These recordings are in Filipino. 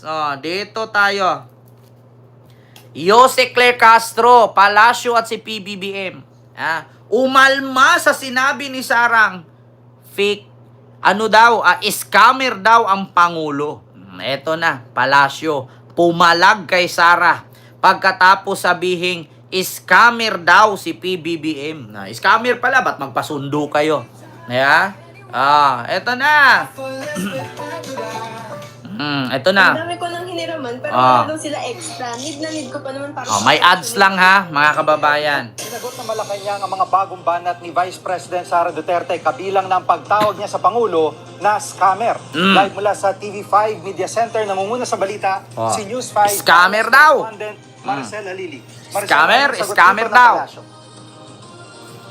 Tapos, oh, dito tayo. Jose Claire Castro, Palacio at si PBBM. Ah, umalma sa sinabi ni Sarang, fake, ano daw, ah, scammer daw ang Pangulo. Hmm, Eto na, Palacio, pumalag kay Sara. Pagkatapos sabihing, scammer daw si PBBM. Na, scammer pala, ba't magpasundo kayo? Yeah? Ah, eto na. Eto Ang na. dami ko lang hiniraman, pero Ah. wala sila extra. Need na need ko pa naman para Oh, may ads lang ha, mga kababayan. Sinagot ng Malacanang ang mga bagong banat ni Vice President Sara Duterte kabilang ng pagtawag niya sa Pangulo na scammer. Mm. Live mula sa TV5 Media Center, namumuna sa balita, Oh. si News 5 Scammer daw. correspondent Maricela Lili. Maricela, Scammer, scammer daw. Palasyo?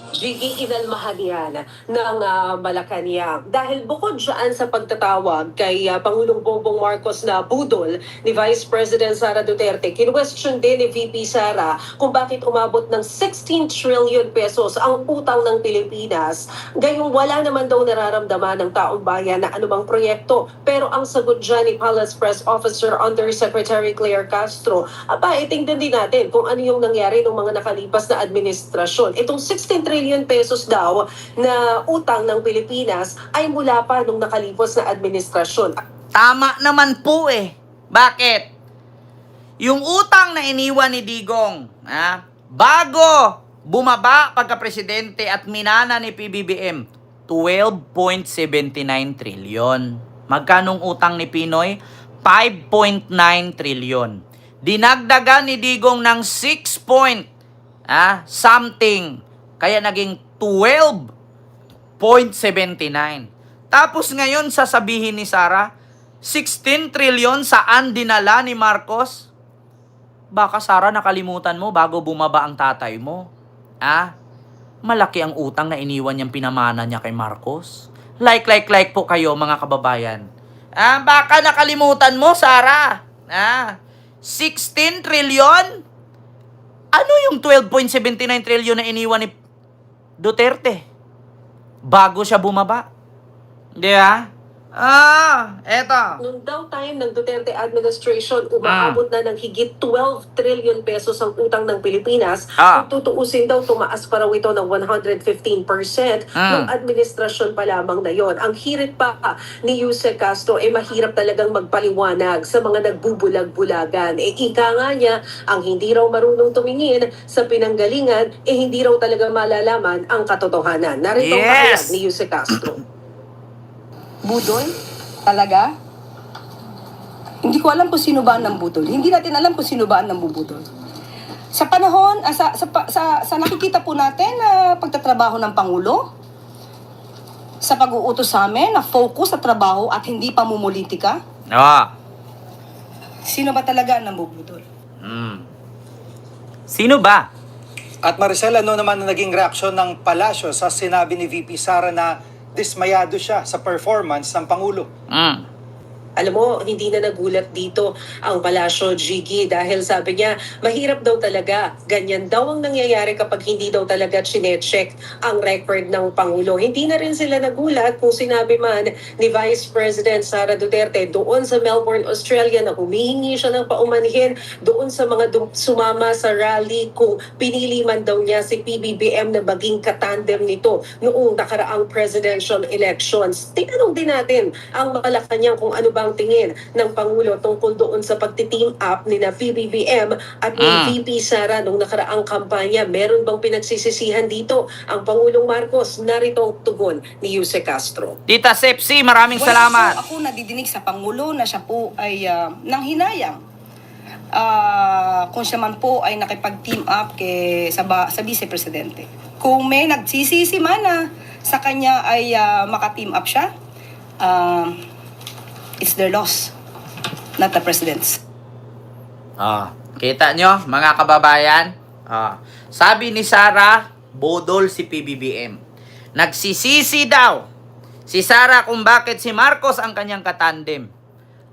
Gigi inalmahadian ng ah, Malacanang. Dahil bukod dyan sa pagtatawag kay ah, Pangulong Bongbong Marcos na budol ni Vice President Sara Duterte, kinwestiyon din ni VP Sara kung bakit umabot ng 16 trillion pesos ang utang ng Pilipinas. Gayong wala naman daw nararamdaman ng taong bayan na anumang proyekto. Pero ang sagot dyan ni Palace Press Officer Undersecretary Claire Castro, aba, itingnan din natin kung ano yung nangyari ng mga nakalipas na administrasyon. Itong 16 trillion pesos daw na utang ng Pilipinas ay mula pa nung nakalipas na administrasyon. Tama naman po eh. Bakit? Yung utang na iniwan ni Digong, ha, bago bumaba pagka-presidente at minana ni PBBM, 12.79 trillion. Magkanong utang ni Pinoy? 5.9 trillion. Dinagdagan ni Digong ng 6 point ah, something. Kaya naging 12.79. Tapos ngayon sasabihin ni Sara, 16 trillion saan dinala ni Marcos? Baka Sara nakalimutan mo bago bumaba ang tatay mo. Ah, malaki ang utang na iniwan niyang pinamana niya kay Marcos. Like, like, like po kayo mga kababayan. Ah, baka nakalimutan mo, Sara. Ah, 16 trillion? Ano yung 12.79 trillion na iniwan ni Duterte? Bago siya bumaba. Di ba? Ah, eto. Noong daw time ng Duterte administration, umaabot na ng higit 12 trillion pesos ang utang ng Pilipinas. Ah. Kung tutuusin daw, tumaas pa raw ito ng 115% Mm. nung administrasyon pa lamang na yon. Ang hirit pa ni Yuse Castro, eh mahirap talagang magpaliwanag sa mga nagbubulag-bulagan. Eh ika nga niya, ang hindi raw marunong tumingin sa pinanggalingan, eh hindi raw talaga malalaman ang katotohanan. Narito ang Yes! pahayag ni Yuse Castro. budol? Talaga? Hindi ko alam kung sino ba ang nambudol. Hindi natin alam kung sino ba ang nambubudol. Sa panahon, ah, sa, sa, sa, sa nakikita po natin na pagtatrabaho ng Pangulo, sa pag-uutos sa amin na focus sa trabaho at hindi pamumulitika, Ah. sino ba talaga ang nambubudol? Mm. Sino ba? At Maricela, ano naman ang naging reaksyon ng Palasyo sa sinabi ni VP Sara na dismayado siya sa performance ng Pangulo? Mm. Alam mo, hindi na nagulat dito ang Palasyo Gigi dahil sabi niya, mahirap daw talaga. Ganyan daw ang nangyayari kapag hindi daw talaga chinecheck ang record ng Pangulo. Hindi na rin sila nagulat kung sinabi man ni Vice President Sara Duterte doon sa Melbourne, Australia na humihingi siya ng paumanhin doon sa mga sumama sa rally kung pinili man daw niya si PBBM na maging katandem nito noong nakaraang presidential elections. Tinanong din natin ang Malacanang kung ano bang tingin ng Pangulo tungkol doon sa pagti-team up ni na PBBM at ni Ah. VP Sara nung nakaraang kampanya. Meron bang pinagsisisihan dito ang Pangulong Marcos? Narito ang tugon ni Yuse Castro. Tita Sepsi, maraming Well, salamat. So ako nadidinig sa Pangulo na siya po ay uh, nanghinayang. Ah, kung siya man po ay nakipag-team up kay, sa, ba, sa Vice Presidente. Kung may nagsisisi man na sa kanya ay ah, maka-team up siya, ah, it's their loss, not the President's. Ah, kita nyo, mga kababayan? Ah, sabi ni Sara, bodol si PBBM. Nagsisisi daw si Sara kung bakit si Marcos ang kanyang katandem.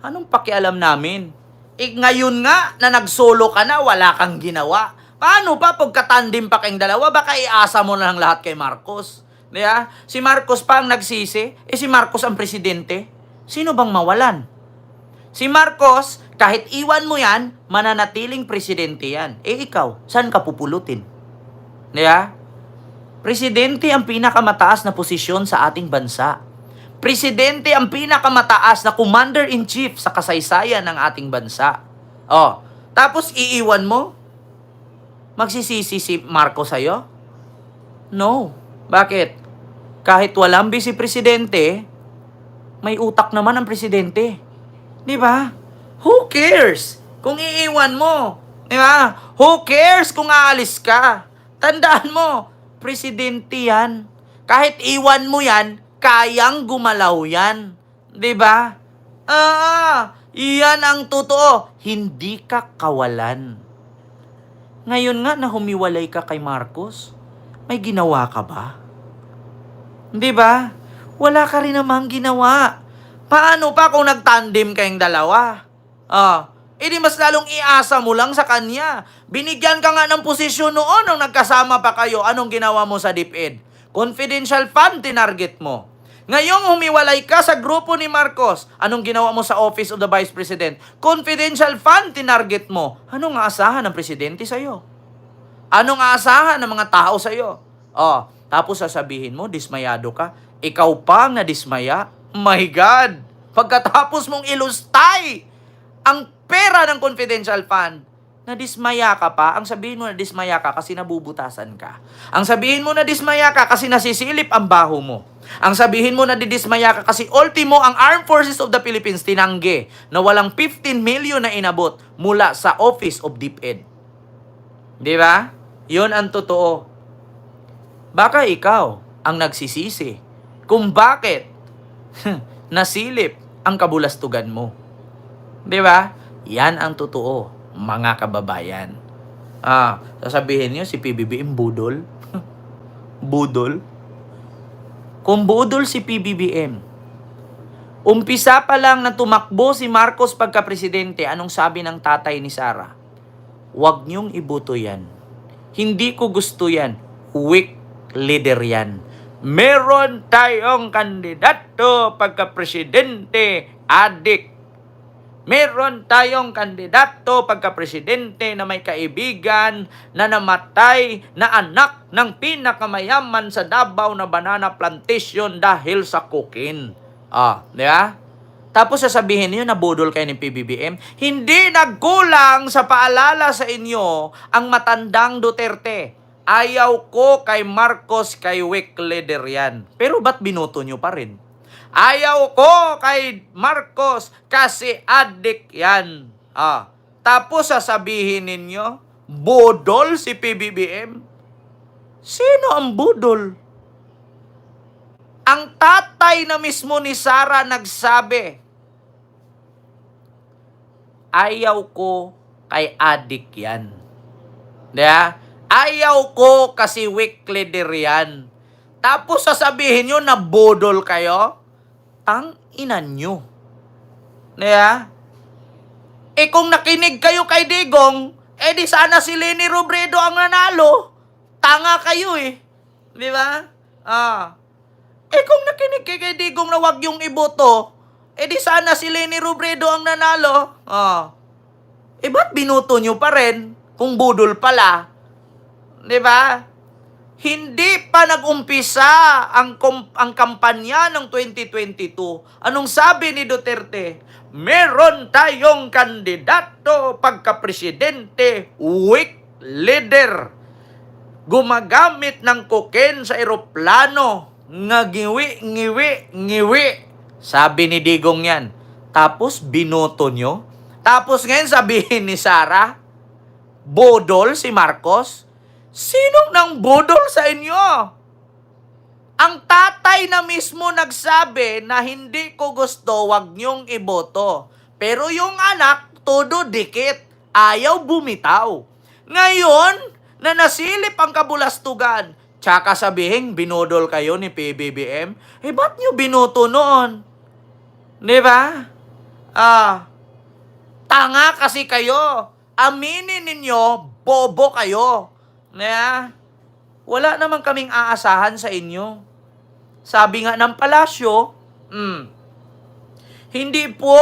Anong pakialam namin? Eh, ngayon nga na nagsolo ka na, wala kang ginawa. Paano pa pag katandem pa kayong dalawa? Baka iasa mo na lang lahat kay Marcos. Diba? Si Marcos pa ang nagsisi, eh si Marcos ang presidente. Sino bang mawalan? Si Marcos, kahit iwan mo yan, mananatiling presidente yan. Eh ikaw, saan ka pupulutin? Di ba? Presidente ang pinakamataas na posisyon sa ating bansa. Presidente ang pinakamataas na commander-in-chief sa kasaysayan ng ating bansa. Oh, tapos iiwan mo? Magsisisi si Marcos sa'yo? No. Bakit? Kahit walang vice presidente, may utak naman ang presidente. Di ba? Who cares kung iiwan mo? Di ba? Who cares kung aalis ka? Tandaan mo, presidente yan. Kahit iwan mo yan, kayang gumalaw yan. Di ba? Ah, iyan ang totoo. Hindi ka kawalan. Ngayon nga na humiwalay ka kay Marcos, may ginawa ka ba? Di ba? Wala ka rin namang ginawa. Paano pa kung nagtandem kayong dalawa? Ah, edi mas lalong iasa mo lang sa kanya. Binigyan ka nga ng posisyon noon nung nagkasama pa kayo. Anong ginawa mo sa DepEd? Confidential fund tinarget mo. Ngayong humiwalay ka sa grupo ni Marcos, anong ginawa mo sa Office of the Vice President? Confidential fund tinarget mo. Anong aasahan ng presidente sa'yo? Anong aasahan ng mga tao sa'yo? Oh, tapos sasabihin mo, dismayado ka. Ikaw pa ang nadismaya? My God! Pagkatapos mong ilustay ang pera ng confidential fund, nadismaya ka pa. Ang sabihin mo nadismaya ka kasi nabubutasan ka. Ang sabihin mo nadismaya ka kasi nasisilip ang baho mo. Ang sabihin mo na didismaya ka kasi ultimo ang Armed Forces of the Philippines tinangge na walang 15 million na inabot mula sa Office of DepEd. Di ba? Yun ang totoo. Baka ikaw ang nagsisisi kung bakit nasilip ang kabulastugan mo. Di ba? Yan ang totoo, mga kababayan. Ah, sasabihin niyo si PBBM budol? budol? Kung budol si PBBM, umpisa pa lang na tumakbo si Marcos pagka-presidente, anong sabi ng tatay ni Sara? Huwag niyong ibuto yan. Hindi ko gusto yan. Weak leader yan. Meron tayong kandidato pagka-presidente, adik. Meron tayong kandidato pagka-presidente na may kaibigan na namatay na anak ng pinakamayaman sa Davao na banana plantation dahil sa cocaine. Ah, di ba? Tapos sasabihin niyo na budol kayo ng PBBM, hindi nagkulang sa paalala sa inyo ang matandang Duterte. Ayaw ko kay Marcos kay weak leader yan. Pero ba't binoto nyo pa rin? Ayaw ko kay Marcos kasi adik yan. Ah. Tapos sasabihin ninyo, budol si PBBM? Sino ang budol? Ang tatay na mismo ni Sara nagsabi, ayaw ko kay adik yan. Diba? Ayaw ko kasi weak leader yan. Tapos sasabihin nyo na bodol kayo, tang ina nyo. Diba? Eh kung nakinig kayo kay Digong, eh di sana si Lenny Robredo ang nanalo. Tanga kayo eh. Di ba? Ah. Eh kung nakinig kayo kay Digong na wag yung iboto, eh di sana si Lenny Robredo ang nanalo. Ah. Eh ba't binuto nyo pa rin kung budol pala? Di ba? Hindi pa nag-umpisa ang, ang kampanya ng 2022. Anong sabi ni Duterte? Meron tayong kandidato pagka-presidente, weak leader. Gumagamit ng koken sa eroplano. Ngagiwi, ngiwi, ngiwi. Sabi ni Digong yan. Tapos binoto nyo. Tapos ngayon sabihin ni Sara, bodol si Marcos. Sinong nang bodol sa inyo? Ang tatay na mismo nagsabi na hindi ko gusto, wag niyong iboto. Pero yung anak, todo dikit. Ayaw bumitaw. Ngayon, na nasilip ang kabulastugan, tsaka sabihin, binodol kayo ni PBBM, eh ba't niyo binoto noon? Di ba? Ah, tanga kasi kayo. Aminin ninyo, bobo kayo. Na, wala naman kaming aasahan sa inyo. Sabi nga ng palasyo, mm, hindi po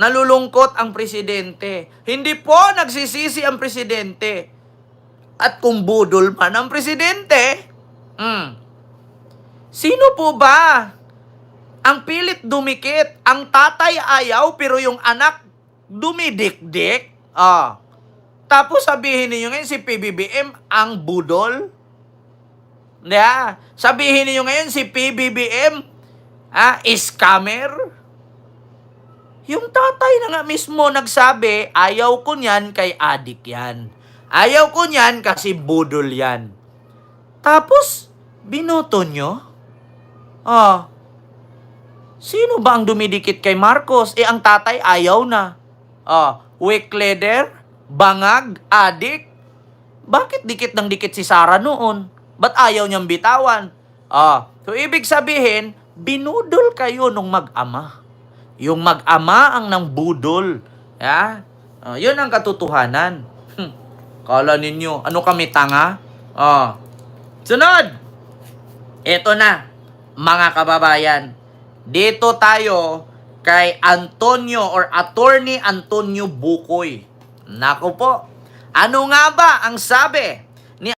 nalulungkot ang presidente. Hindi po nagsisisi ang presidente. At kung budol man ang presidente, hmm, sino po ba ang pilit dumikit? Ang tatay ayaw pero yung anak dumidikdik? Ah. Tapos sabihin niyo ngayon si PBBM ang budol? Yeah. Sabihin niyo ngayon si PBBM ah, scammer? Yung tatay na nga mismo nagsabi, ayaw ko niyan kay adik yan. Ayaw ko niyan kasi budol yan. Tapos, binoto nyo? Ah, sino ba ang dumidikit kay Marcos? Eh, ang tatay ayaw na. Ah, weak leader, bangag, adik. Bakit dikit ng dikit si Sara noon? Ba't ayaw niyang bitawan? Ah, so ibig sabihin, binudol kayo nung mag-ama. Yung mag-ama ang nang budol. Ya? Ah, yun ang katotohanan. Hmm. Kala ninyo, ano kami tanga? Ah. Sunod! Ito na, mga kababayan. Dito tayo kay Antonio or Attorney Antonio Bukoy. Nako po, ano nga ba ang sabi